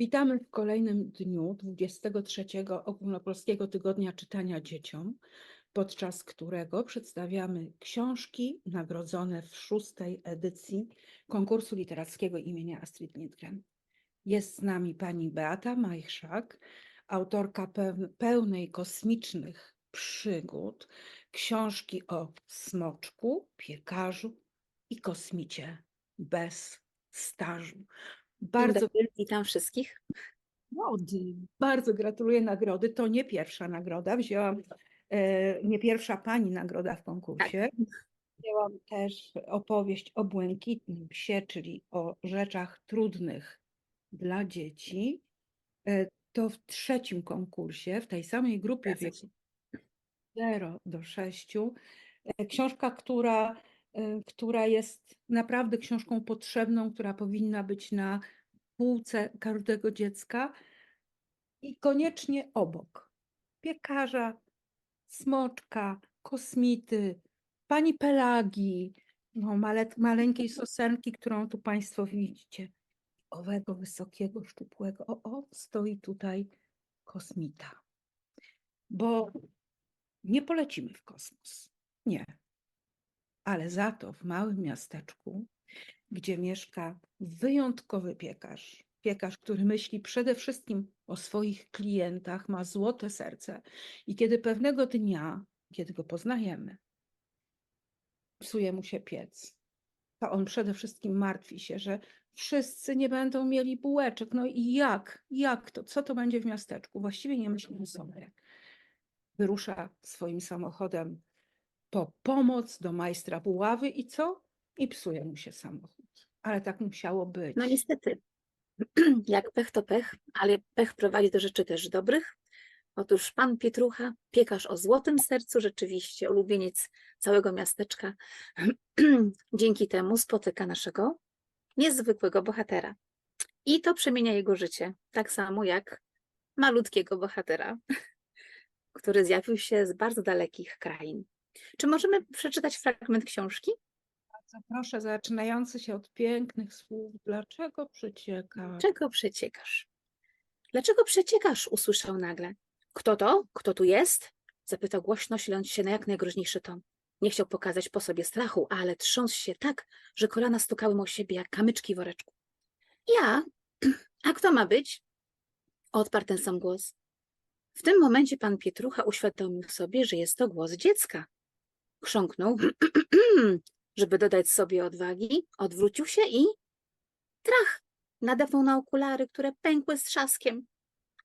Witamy w kolejnym dniu 23 Ogólnopolskiego Tygodnia Czytania Dzieciom, podczas którego przedstawiamy książki nagrodzone w szóstej edycji konkursu literackiego imienia Astrid Lindgren. Jest z nami pani Beata Majchrzak, autorka peł- pełnej kosmicznych przygód, książki o smoczku, piekarzu i kosmicie bez stażu. Bardzo witam wszystkich. Młody. Bardzo gratuluję nagrody. To nie pierwsza nagroda. Wzięłam, e, nie pierwsza pani nagroda w konkursie. Wzięłam też opowieść o błękitnym psie, czyli o rzeczach trudnych dla dzieci. E, To w trzecim konkursie, w tej samej grupie wieku się. 0 do 6. E, Książka, która, która jest naprawdę książką potrzebną, która powinna być na półce każdego dziecka i koniecznie obok. Piekarza, smoczka, kosmity, pani Pelagi, no, male, maleńkiej sosenki, którą tu Państwo widzicie. Owego wysokiego, szczupłego. O, o, stoi tutaj kosmita. Bo nie polecimy w kosmos. Nie. Ale za to w małym miasteczku, gdzie mieszka wyjątkowy piekarz, piekarz, który myśli przede wszystkim o swoich klientach, ma złote serce. I kiedy pewnego dnia, kiedy go poznajemy, psuje mu się piec, to on przede wszystkim martwi się, że wszyscy nie będą mieli bułeczek. No i jak? Jak to? Co to będzie w miasteczku? Właściwie nie myśli sobie. Wyrusza swoim samochodem po pomoc do majstra buławy i co? I psuje mu się samochód. Ale tak musiało być. No niestety, jak pech to pech, ale pech prowadzi do rzeczy też dobrych. Otóż pan Pietrucha, piekarz o złotym sercu, rzeczywiście ulubieniec całego miasteczka, dzięki temu spotyka naszego niezwykłego bohatera. I to przemienia jego życie, tak samo jak malutkiego bohatera, który zjawił się z bardzo dalekich krain. Czy możemy przeczytać fragment książki? Bardzo proszę, zaczynający się od pięknych słów. Dlaczego przecieka? Dlaczego przeciekasz? Dlaczego przeciekasz? usłyszał nagle. Kto to? Kto tu jest? Zapytał głośno, siląc się na jak najgroźniejszy ton. Nie chciał pokazać po sobie strachu, ale trząsł się tak, że kolana stukały mu o siebie jak kamyczki w woreczku. Ja? A kto ma być? Odparł ten sam głos. W tym momencie pan Pietrucha uświadomił sobie, że jest to głos dziecka. Chrząknął, żeby dodać sobie odwagi, odwrócił się i trach! Nadepnął na okulary, które pękły z trzaskiem.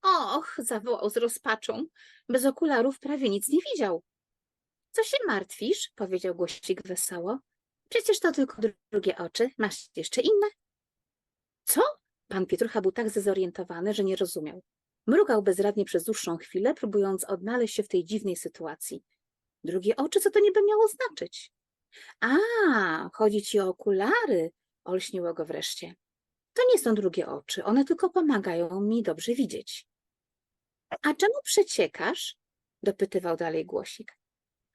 Och, zawołał z rozpaczą. Bez okularów prawie nic nie widział. Co się martwisz? powiedział głosik wesoło. Przecież to tylko drugie oczy. Masz jeszcze inne? Co? Pan Pietrucha był tak zdezorientowany, że nie rozumiał. Mrugał bezradnie przez dłuższą chwilę, próbując odnaleźć się w tej dziwnej sytuacji. Drugie oczy, co to niby miało znaczyć? A, chodzi ci o okulary, olśniło go wreszcie. To nie są drugie oczy, one tylko pomagają mi dobrze widzieć. A czemu przeciekasz? dopytywał dalej głosik.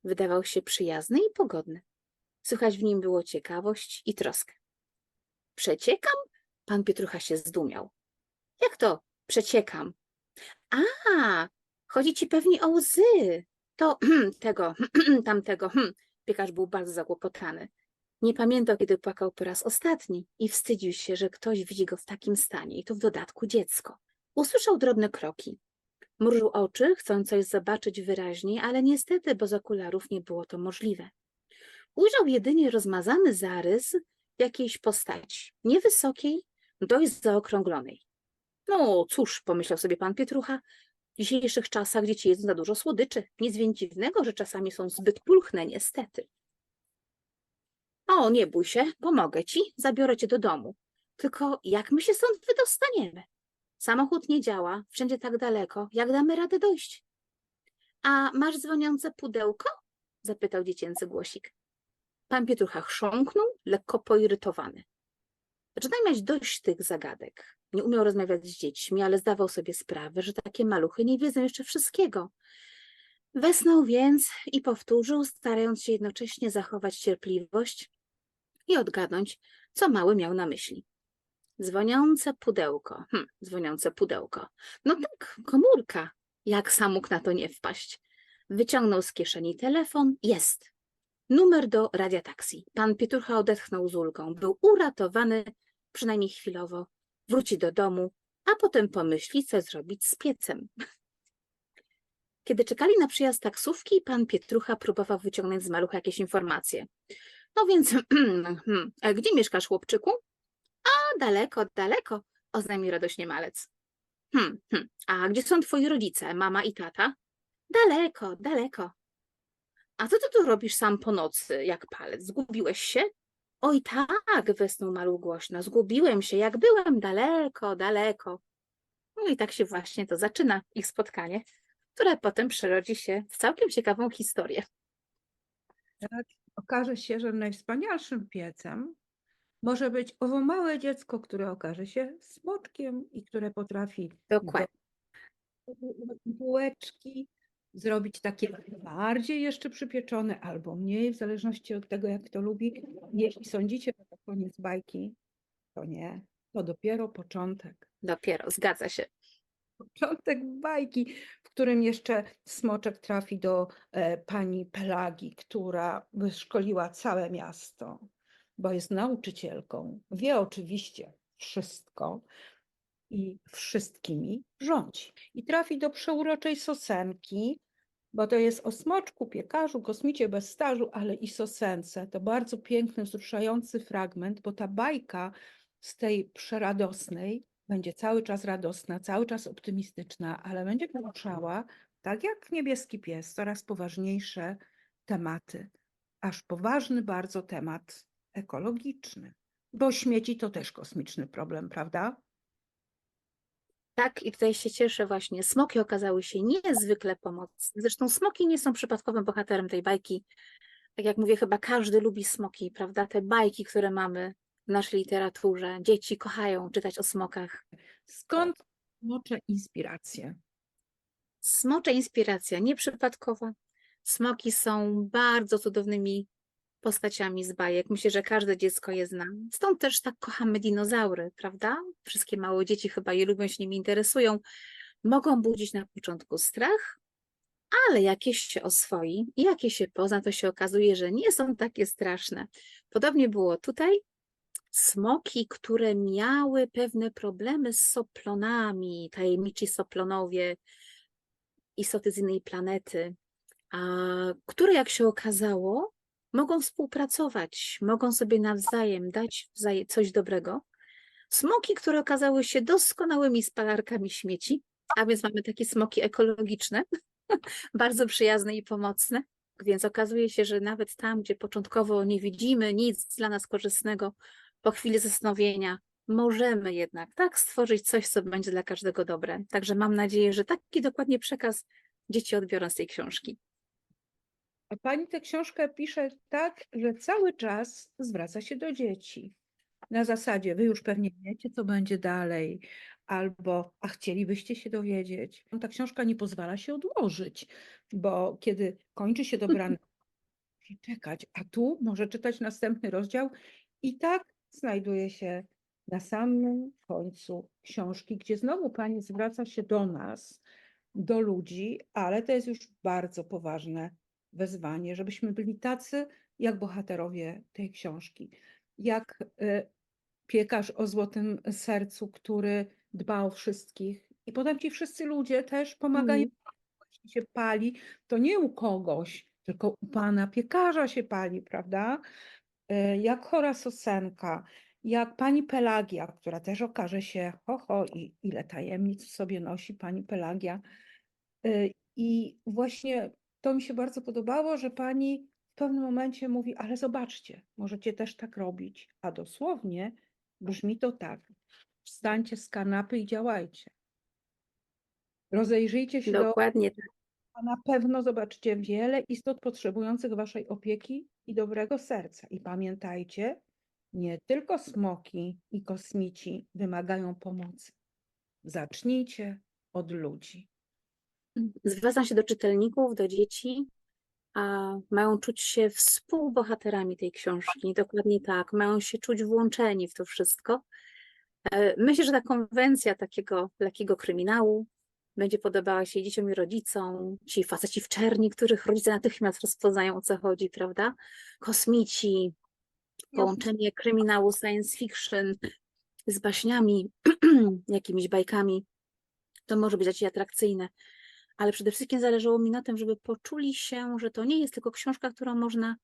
Wydawał się przyjazny i pogodny. Słychać w nim było ciekawość i troskę. Przeciekam? Pan Pietrucha się zdumiał. Jak to przeciekam? A, chodzi ci pewnie o łzy. To tego, tamtego. hm. Piekarz był bardzo zakłopotany. Nie pamiętał, kiedy płakał po raz ostatni i wstydził się, że ktoś widzi go w takim stanie i to w dodatku dziecko. Usłyszał drobne kroki. Mrużył oczy, chcąc coś zobaczyć wyraźniej, ale niestety bez okularów nie było to możliwe. ujrzał jedynie rozmazany zarys jakiejś postaci, niewysokiej, dość zaokrąglonej. No cóż, pomyślał sobie pan Pietrucha, dzisiejszych czasach dzieci jedzą za dużo słodyczy. Nic więc dziwnego, że czasami są zbyt pulchne, niestety. O, nie bój się, pomogę ci, zabiorę cię do domu. Tylko jak my się stąd wydostaniemy? Samochód nie działa, wszędzie tak daleko, jak damy radę dojść? A masz dzwoniące pudełko? zapytał dziecięcy głosik. Pan Pietrucha chrząknął, lekko poirytowany. Zaczynał mieć dość tych zagadek. Nie umiał rozmawiać z dziećmi, ale zdawał sobie sprawę, że takie maluchy nie wiedzą jeszcze wszystkiego. Wesnął więc i powtórzył, starając się jednocześnie zachować cierpliwość i odgadnąć, co mały miał na myśli. Dzwoniące pudełko. Hm, dzwoniące pudełko. No tak, komórka. Jak sam mógł na to nie wpaść? Wyciągnął z kieszeni telefon. Jest. Numer do radiataksi. Pan Pietrucha odetchnął z ulgą. Był uratowany, przynajmniej chwilowo. Wróci do domu, a potem pomyśli, co zrobić z piecem. Kiedy czekali na przyjazd taksówki, pan Pietrucha próbował wyciągnąć z malucha jakieś informacje. No więc, gdzie mieszkasz, chłopczyku? A daleko, daleko, oznajmił radośnie malec. Hmm, hmm, a gdzie są twoi rodzice, mama i tata? Daleko, daleko. A co ty tu robisz sam po nocy, jak palec? Zgubiłeś się? Oj tak, westchnął maluch głośno. Zgubiłem się, jak byłem daleko, daleko. No i tak się właśnie to zaczyna ich spotkanie, które potem przerodzi się w całkiem ciekawą historię. Tak, okaże się, że najwspanialszym piecem może być owo małe dziecko, które okaże się smoczkiem i które potrafi Dokładnie. do- bułeczki zrobić takie bardziej jeszcze przypieczone albo mniej, w zależności od tego, jak kto lubi. Jeśli sądzicie, że to koniec bajki, to nie. To dopiero początek. Dopiero, zgadza się. Początek bajki, w którym jeszcze smoczek trafi do e, pani Pelagi, która wyszkoliła całe miasto, bo jest nauczycielką. Wie oczywiście wszystko i wszystkimi rządzi. I trafi do przeuroczej sosenki, bo to jest o smoczku, piekarzu, kosmicie bez stażu, ale i sosence. To bardzo piękny, wzruszający fragment, bo ta bajka z tej przeradosnej będzie cały czas radosna, cały czas optymistyczna, ale będzie poruszała, tak jak niebieski pies, coraz poważniejsze tematy. Aż poważny bardzo temat ekologiczny. Bo śmieci to też kosmiczny problem, prawda? Tak, i tutaj się cieszę właśnie. Smoki okazały się niezwykle pomocne. Zresztą smoki nie są przypadkowym bohaterem tej bajki. Tak jak mówię, chyba każdy lubi smoki, prawda? Te bajki, które mamy w naszej literaturze. Dzieci kochają czytać o smokach. Skąd mocze inspiracje? Smocze inspiracja nieprzypadkowa. Smoki są bardzo cudownymi postaciami z bajek. Myślę, że każde dziecko je zna. Stąd też tak kochamy dinozaury, prawda? Wszystkie małe dzieci chyba je lubią, się nimi interesują. Mogą budzić na początku strach, ale jakieś się oswoi i jakie się pozna, to się okazuje, że nie są takie straszne. Podobnie było tutaj. Smoki, które miały pewne problemy z soplonami, tajemniczy soplonowie, istoty z innej planety, a które, jak się okazało, mogą współpracować, mogą sobie nawzajem dać coś dobrego. Smoki, które okazały się doskonałymi spalarkami śmieci, a więc mamy takie smoki ekologiczne, bardzo przyjazne i pomocne. Więc okazuje się, że nawet tam, gdzie początkowo nie widzimy nic dla nas korzystnego, po chwili zastanowienia możemy jednak tak stworzyć coś, co będzie dla każdego dobre. Także mam nadzieję, że taki dokładnie przekaz dzieci odbiorą z tej książki. A pani tę książkę pisze tak, że cały czas zwraca się do dzieci. Na zasadzie, wy już pewnie wiecie, co będzie dalej, albo a chcielibyście się dowiedzieć. Ta książka nie pozwala się odłożyć, bo kiedy kończy się dobranoc, musi czekać, a tu może czytać następny rozdział i tak znajduje się na samym końcu książki, gdzie znowu pani zwraca się do nas, do ludzi, ale to jest już bardzo poważne wezwanie, żebyśmy byli tacy jak bohaterowie tej książki. Jak e, piekarz o złotym sercu, który dba o wszystkich. I potem ci wszyscy ludzie też pomagają, jeśli się pali, to nie u kogoś, tylko u pana piekarza się pali, prawda? E, Jak chora Sosenka, jak pani Pelagia, która też okaże się, ho, ho, i ile tajemnic w sobie nosi pani Pelagia. E, I właśnie to mi się bardzo podobało, że pani w pewnym momencie mówi, ale zobaczcie, możecie też tak robić. A dosłownie brzmi to tak. Wstańcie z kanapy i działajcie. Rozejrzyjcie się do Dokładnie tak. a na pewno zobaczycie wiele istot potrzebujących waszej opieki i dobrego serca. I pamiętajcie, nie tylko smoki i kosmici wymagają pomocy. Zacznijcie od ludzi. Zwracam się do czytelników, do dzieci, a mają czuć się współbohaterami tej książki. Dokładnie tak, mają się czuć włączeni w to wszystko. E, Myślę, że ta konwencja takiego lekkiego kryminału będzie podobała się dzieciom i rodzicom. Ci faceci w czerni, których rodzice natychmiast rozpoznają o co chodzi, prawda? Kosmici, połączenie kryminału science fiction z baśniami, jakimiś bajkami. To może być dla Ciebie atrakcyjne. Ale przede wszystkim zależało mi na tym, żeby poczuli się, że to nie jest tylko książka, którą można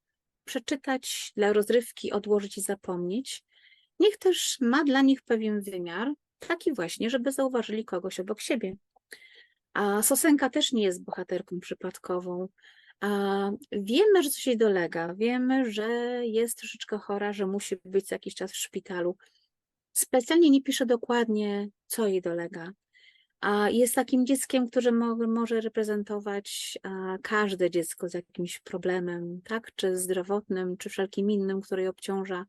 przeczytać dla rozrywki, odłożyć i zapomnieć. Niech też ma dla nich pewien wymiar, taki właśnie, żeby zauważyli kogoś obok siebie. A Sosenka też nie jest bohaterką przypadkową. A wiemy, że coś jej dolega, wiemy, że jest troszeczkę chora, że musi być co jakiś czas w szpitalu. Specjalnie nie pisze dokładnie, co jej dolega. Jest takim dzieckiem, które mo może reprezentować każde dziecko z jakimś problemem, tak? Czy zdrowotnym, czy wszelkim innym, który je obciąża,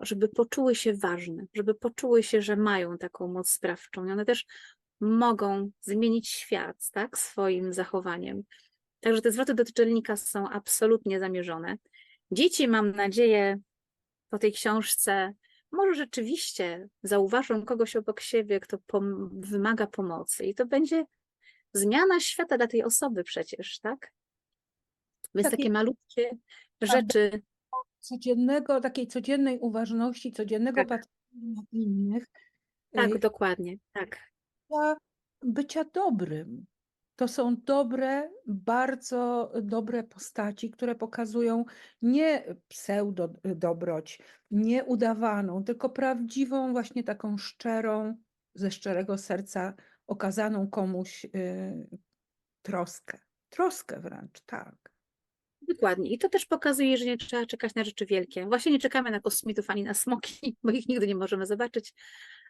żeby poczuły się ważne, żeby poczuły się, że mają taką moc sprawczą. I one też mogą zmienić świat, tak? Swoim zachowaniem. Także te zwroty do czytelnika są absolutnie zamierzone. Dzieci, mam nadzieję, po tej książce może rzeczywiście zauważą kogoś obok siebie, kto pom- wymaga pomocy i to będzie zmiana świata dla tej osoby przecież, tak? Więc Takie- takie malutkie Tak. rzeczy, Codziennego, takiej codziennej uważności, codziennego Tak. patrzenia na innych, tak, y, dokładnie, tak. bycia dobrym. To są dobre, bardzo dobre postaci, które pokazują nie pseudo-dobroć, nie udawaną, tylko prawdziwą, właśnie taką szczerą, ze szczerego serca okazaną komuś y, troskę. Troskę wręcz, tak. Dokładnie. I to też pokazuje, że nie trzeba czekać na rzeczy wielkie. Właśnie nie czekamy na kosmitów ani na smoki, bo ich nigdy nie możemy zobaczyć,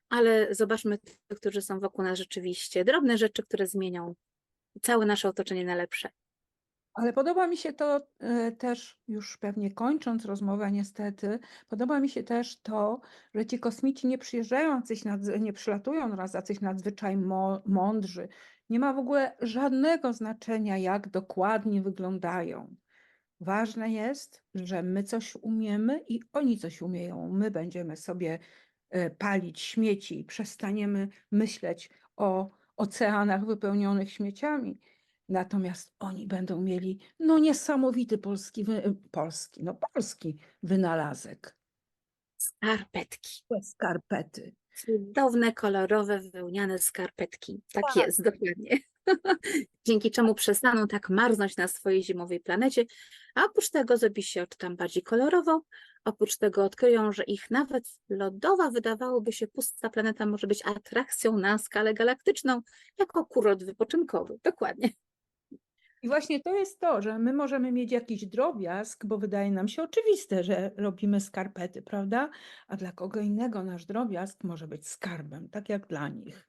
ale zobaczmy tych, którzy są wokół nas rzeczywiście. Drobne rzeczy, które zmienią całe nasze otoczenie na lepsze. Ale podoba mi się to e, też, już pewnie kończąc rozmowę niestety, podoba mi się też to, że ci kosmici nie przyjeżdżają nie przylatują raz jacyś nadzwyczaj mądrzy. Nie ma w ogóle żadnego znaczenia, jak dokładnie wyglądają. Ważne jest, że my coś umiemy i oni coś umieją. My będziemy sobie e, palić śmieci i przestaniemy myśleć o oceanach wypełnionych śmieciami. Natomiast oni będą mieli no niesamowity polski, polski, no polski wynalazek. Skarpetki. Skarpety. Cudowne, kolorowe, wełniane skarpetki. Tak Tak. jest, dokładnie. Dzięki czemu przestaną tak marznąć na swojej zimowej planecie, a oprócz tego zrobi się tam bardziej kolorowo, oprócz tego odkryją, że ich nawet lodowa, wydawałoby się pusta planeta może być atrakcją na skalę galaktyczną, jako kurort wypoczynkowy. Dokładnie. I właśnie to jest to, że my możemy mieć jakiś drobiazg, bo wydaje nam się oczywiste, że robimy skarpety, prawda? A dla kogo innego nasz drobiazg może być skarbem, tak jak dla nich.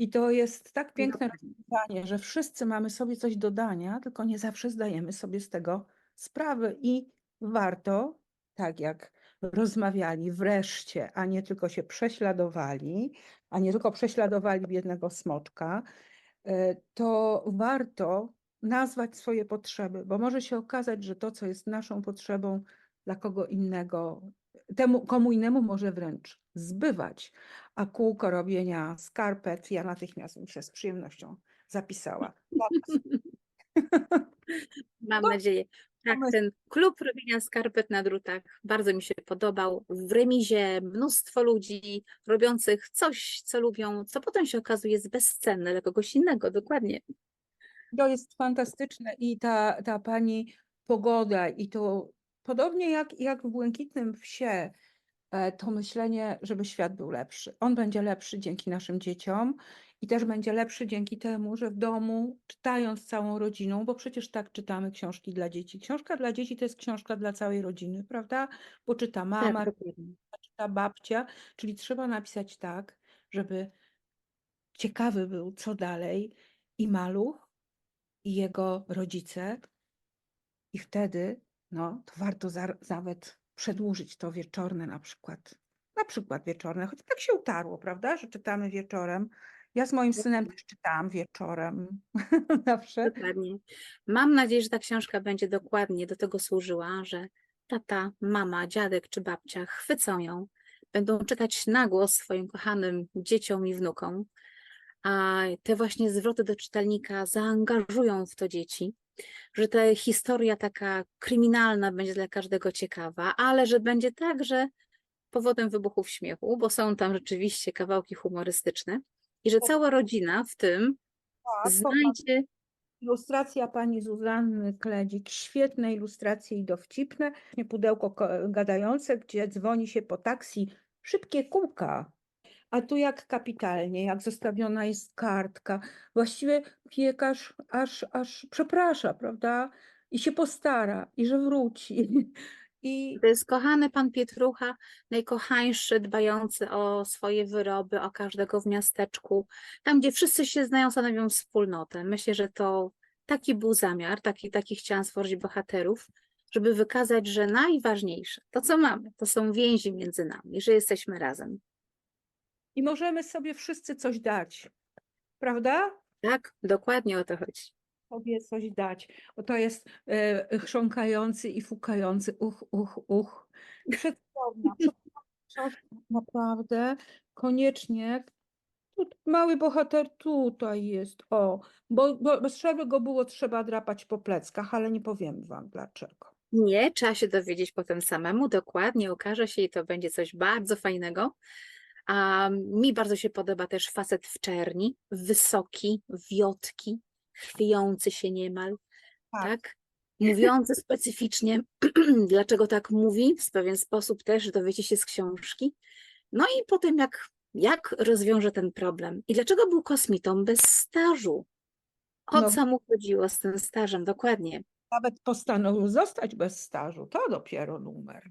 I to jest tak piękne rozwiązanie, że wszyscy mamy sobie coś do dania, tylko nie zawsze zdajemy sobie z tego sprawę. I warto, tak jak rozmawiali wreszcie, a nie tylko się prześladowali, a nie tylko prześladowali biednego smoczka, e, to warto nazwać swoje potrzeby, bo może się okazać, że to, co jest naszą potrzebą dla kogo innego, temu komu innemu może wręcz zbywać, a kółko robienia skarpet ja natychmiast bym się z przyjemnością zapisała. Mam No, nadzieję. Tak, ten klub robienia skarpet na drutach bardzo mi się podobał. W remizie mnóstwo ludzi robiących coś, co lubią, co potem się okazuje jest bezcenne dla kogoś innego, dokładnie. To jest fantastyczne i ta, ta pani pogoda i to podobnie jak, jak w Błękitnym Psie, e, to myślenie, żeby świat był lepszy. On będzie lepszy dzięki naszym dzieciom i też będzie lepszy dzięki temu, że w domu, czytając całą rodziną, bo przecież tak czytamy książki dla dzieci. Książka dla dzieci to jest książka dla całej rodziny, prawda? Bo czyta mama, Tak, czyta babcia, czyli trzeba napisać tak, żeby ciekawy był, co dalej i maluch, i jego rodzice. I wtedy, no, to warto za, nawet przedłużyć to wieczorne na przykład. Na przykład wieczorne, choć tak się utarło, prawda, że czytamy wieczorem. Ja z moim synem też czytałam wieczorem zawsze. Dokładnie. Mam nadzieję, że ta książka będzie dokładnie do tego służyła, że tata, mama, dziadek czy babcia chwycą ją, będą czytać na głos swoim kochanym dzieciom i wnukom, a te właśnie zwroty do czytelnika zaangażują w to dzieci, że ta historia taka kryminalna będzie dla każdego ciekawa, ale że będzie także powodem wybuchów śmiechu, bo są tam rzeczywiście kawałki humorystyczne i że cała rodzina w tym Tak, znajdzie Ilustracja pani Zuzanny Kledzik, świetne ilustracje i dowcipne. Pudełko ko- gadające, gdzie dzwoni się po taksi, szybkie kółka. A tu jak kapitalnie, jak zostawiona jest kartka. Właściwie piekarz aż, aż przeprasza, prawda? I się postara, i że wróci. I To jest kochany pan Pietrucha, najkochańszy, dbający o swoje wyroby, o każdego w miasteczku. Tam, gdzie wszyscy się znają, stanowią wspólnotę. Myślę, że to taki był zamiar, taki, taki chciałam stworzyć bohaterów, żeby wykazać, że najważniejsze, to co mamy, to są więzi między nami, że jesteśmy razem. I możemy sobie wszyscy coś dać, prawda? Tak, dokładnie o to chodzi. sobie coś dać. Bo to jest e, chrząkający i fukający uch, uch, uch. Książka, naprawdę koniecznie. Mały bohater tutaj jest, o, bo, bo bez żeby go było trzeba drapać po pleckach, ale nie powiem wam dlaczego. Nie, trzeba się dowiedzieć potem samemu, dokładnie okaże się i to będzie coś bardzo fajnego. A mi bardzo się podoba też facet w czerni, wysoki, wiotki, chwiejący się niemal, Tak. tak? Mówiący specyficznie, dlaczego tak mówi, w pewien sposób też dowiecie się z książki. No i potem jak, jak rozwiąże ten problem i dlaczego był kosmitą bez stażu? O No. co mu chodziło z tym stażem, dokładnie. Nawet postanowił zostać bez stażu, to dopiero numer.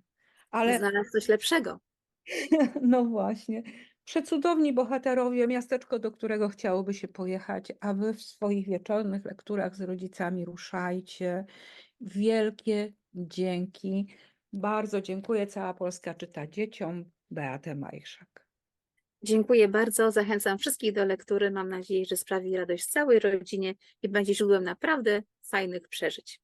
Ale Znalazł coś lepszego. No właśnie. Przecudowni bohaterowie, miasteczko, do którego chciałoby się pojechać, a wy w swoich wieczornych lekturach z rodzicami ruszajcie. Wielkie dzięki. Bardzo dziękuję. Cała Polska czyta dzieciom. Beatę Majszak. Dziękuję bardzo. Zachęcam wszystkich do lektury. Mam nadzieję, że sprawi radość całej rodzinie i będzie źródłem naprawdę fajnych przeżyć.